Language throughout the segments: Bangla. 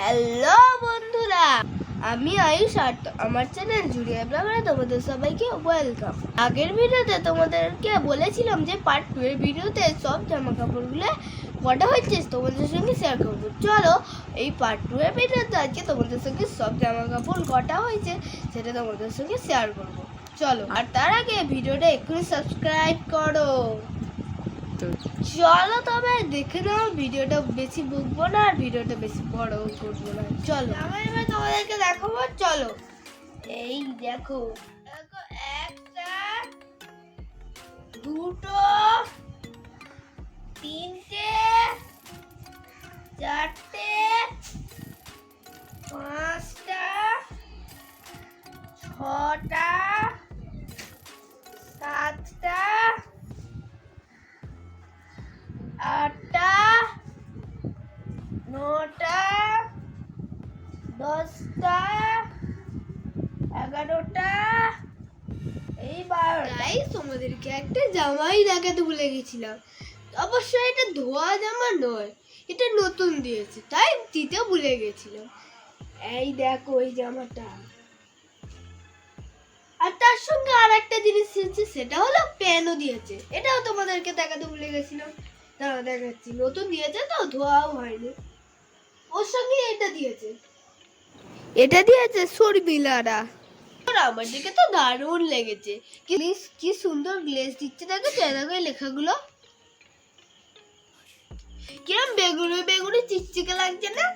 হ্যালো বন্ধুরা, আমি আয়ুষ আর আমার চ্যানেল জুড়িয়া ব্লগারে তোমাদের সবাইকে ওয়েলকাম। আগের ভিডিওতে তোমাদেরকে বলেছিলাম যে পার্ট টু এর ভিডিওতে সব জামা কাপড়গুলো কটা হচ্ছে তোমাদের সঙ্গে শেয়ার করব। চলো, এই পার্ট টু এর ভিডিওতে আজকে তোমাদের সঙ্গে সব জামা কাপড় কটা হয়েছে সেটা তোমাদের সঙ্গে শেয়ার করব। চলো, আর তার আগে ভিডিওটা এক্ষুনি সাবস্ক্রাইব করো। চলো তবে দেখে নাও ভিডিওটা বেশি বুকবো না আর ভিডিওটা বেশি বড় করব না। চলো। আমি এবার তোমাদেরকে দেখাবো চলো। এই দেখো। দেখো একটা দুটো তিনটে চারটে পাঁচটা ছটা এগারোটা? এই বারোটাই তোমাদেরকে একটা জামাই দেখাতে ভুলে গেছিলাম। অবশ্যই এটা ধোয়া জামা নয় এটা নতুন দিয়েছে তাই দিতে ভুলে গেছিলাম। এই দেখো এই জামাটা। আর তার সঙ্গে আর একটা জিনিস দিয়েছে সেটা হলো প্যানও দিয়েছে। এটাও তোমাদেরকে দেখাতে ভুলে গেছিলাম। দাঁড়া দেখাচ্ছি। নতুন দিয়েছে তো ধোয়াও হয়নি। ওর সঙ্গে এটা দিয়েছে। এটা দিয়েছে সরবিলারা আর আমার দিকে তো দারুণ লেগেছে। কি সুন্দর গ্লেজ দিচ্ছে, দেখো এই লেখাগুলো। কিরম বেগুনি বেগুনি চিকচিকে লাগছে না?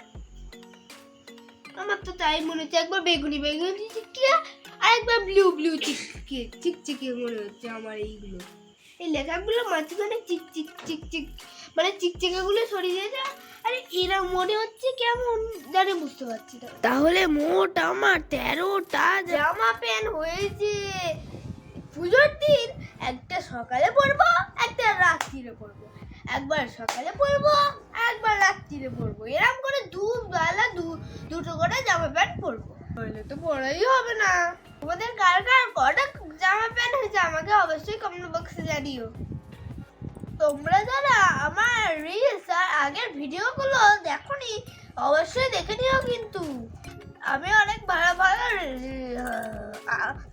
আমার তো তাই মনে হচ্ছে, একবার বেগুনি বেগুনি চিকচিকে, আর একবার ব্লু ব্লু চিকচিকে চিকচিকে মনে হচ্ছে আমার এইগুলো। এই লেখাগুলো মাঝখানে চিক চিক চিক মানে চিকচিকাগুলো সরিয়ে দিয়ে যায় আরে এরা মনে হচ্ছে কেমন জানি বুঝতে পারছি না। তাহলে মোট আমার তেরোটা জামা প্যান্ট হয়েছে। পুজোর দিন একটা সকালে পরবো, একটা রাত্রিরে পরবো। একবার সকালে পরবো, একবার রাত্রিরে পরবো। এরকম করে দুবেলা দু, দুটো করে জামা প্যান্ট পরবো। তাহলে তো পরাই হবে না। তোমাদের কার কার কটা জামা প্যান্ট হয়েছে আমাকে অবশ্যই কমেন্ট বক্সে জানিও। তোমরা যারা আমার রিলস আর আগের ভিডিওগুলো দেখোনি, অবশ্যই দেখে নিও কিন্তু। আমি অনেক ভালো ভালো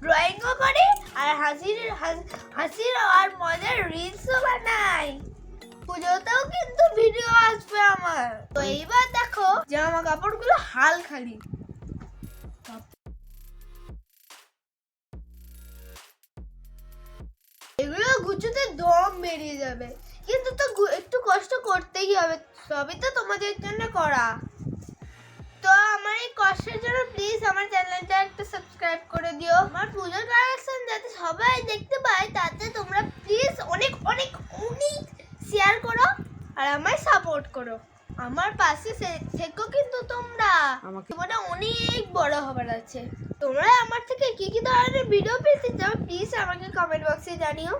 ড্রয়িংও করি আর হাসির, হাস- হাসির আর মজার রিলসও বানাই। পুজোতেও কিন্তু ভিডিও আসবে আমার। তো এইবার দেখো জামা কাপড়গুলো হাল খালি এগুলো গুছোতে দম বেরিয়ে যাবে। কিন্তু তো একটু কষ্ট করতেই হবে। সবই তো তোমাদের জন্য করা। তো আমার এই কষ্টের জন্য প্লিজ আমার চ্যানেলটা একটা সাবস্ক্রাইব করে দিও। আমার পুজোর কালেকশন যাতে সবাই দেখতে পায় তাতে তোমরা প্লিজ অনেক অনেক অনেক শেয়ার করো আর আমায় সাপোর্ট করো। আমার পাশে থেকো কিন্তু তোমরা। আমাকে অনেক বড় হবার আছে। তোমরা আমার থেকে কি কি ধরনের ভিডিও পেতে চাও প্লিজ আমাকে কমেন্ট বক্সে জানিও।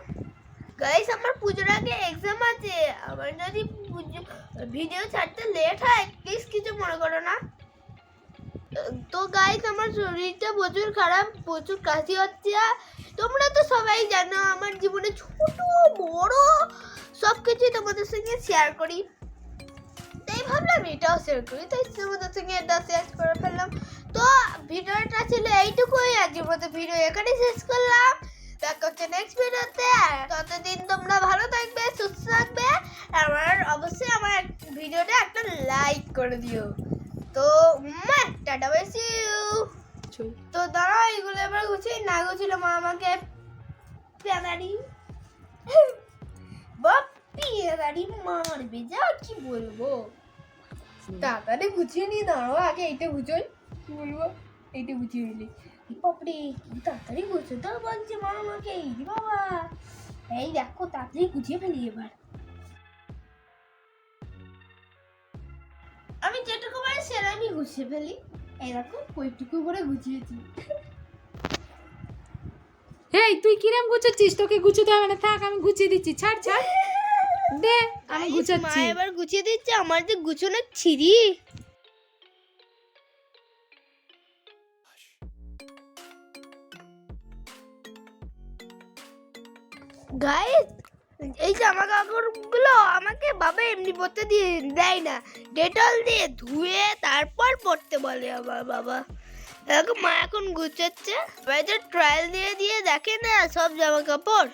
গাইস আমার পুজোর আগে এক্সাম আছে। আমার যদি ভিডিও ছাড়তে লেট হয় প্লিজ কিছু মনে করো না। তো গাইস আমার শরীরটা প্রচুর খারাপ, প্রচুর কাশি হচ্ছে। তোমরা তো সবাই জানো, আমার জীবনে ছোট, বড় সব কিছুই তোমাদের সঙ্গে শেয়ার করি। তাই ভাবলাম এটাও শেয়ার করি, তাই তোমাদের সঙ্গে এটা শেয়ার করে ফেললাম। তো ভিডিওটা মতো ভিডিও এখানেই শেষ করলাম। দেখা হচ্ছে নেক্সট ভিডিওতে আর ততদিন তোমরা ভালো থাকবে সুস্থ থাকবে। আমার অবশ্যই আমার ভিডিওটা একটা লাইক করে দিও। তো টাটা বেশি তো দাঁড়াও এগুলো এবার গুছিয়ে না গুছিল মা আমাকে প্যানারি বাপ্পি এবারই মারবে যা কি বলব। তাড়াতাড়ি গুছিয়ে নিয়ে দাঁড়াও আগে এইটা গুছোই। কি বলব? এইটা গুছিয়ে নিলি। বাপরে কি তাড়াতাড়ি তো বলছে মা আমাকে। বাবা। এই দেখো তাড়াতাড়ি গুছিয়ে ফেলি এবার। আমি যেটুকু পারি সেটা আমি গুছিয়ে ফেলি। এই দেখো কইটুকু করে গুছিয়েছি। এই তুই কিরম গুছাচ্ছিস? তোকে গুছোতে হবে না। থাক আমি গুছিয়ে দিচ্ছি। ছাড় ছাড়। দে আমি গুছাচ্ছি মা এবার গুছিয়ে দিচ্ছে আমার যে গুছোনোর ছিরি। গাইস এই জামা কাপড়গুলো আমাকে বাবা এমনি পরতে দিয়ে দেয় না। ডেটল দিয়ে ধুয়ে তারপর পরতে বলে আমার বাবা। এখন মা এখন গুছাচ্ছে। বাড়িতে ট্রায়াল দিয়ে দিয়ে দেখে না সব জামা কাপড়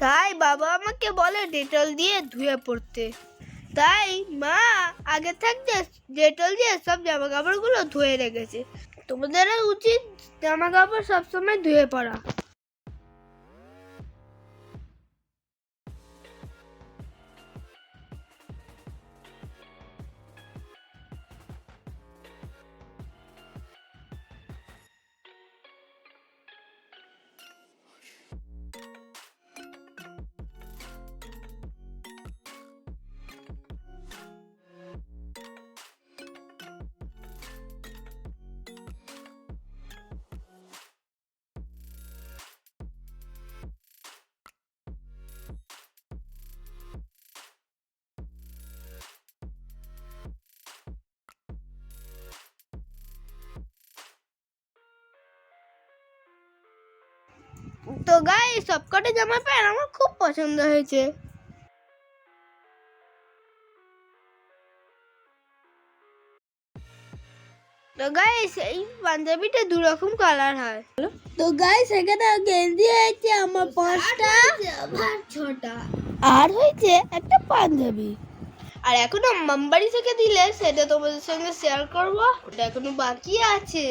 তাই বাবা আমাকে বলে ডেটল দিয়ে ধুয়ে পড়তে তাই মা আগে থাকতে ডেটল দিয়ে সব জামা কাপড়গুলো ধুয়ে রেখেছে। তোমাদেরও উচিত জামা কাপড় সবসময় ধুয়ে পড়া え? তো গাই সবকটা জামা প্যান্ট আমার খুব পছন্দ হয়েছে। তো গাইস এই পাঞ্জাবিটা দু রকম কালার হয়। তো গাইস এখানে গেঞ্জি হয়েছে আমার পাঁচটা। আবার ছটা। আর হয়েছে একটা পাঞ্জাবি। আর এখনও মামবাড়ি থেকে দিলে সেটা তোমাদের সঙ্গে শেয়ার করব। ওটা এখনও বাকি আছে।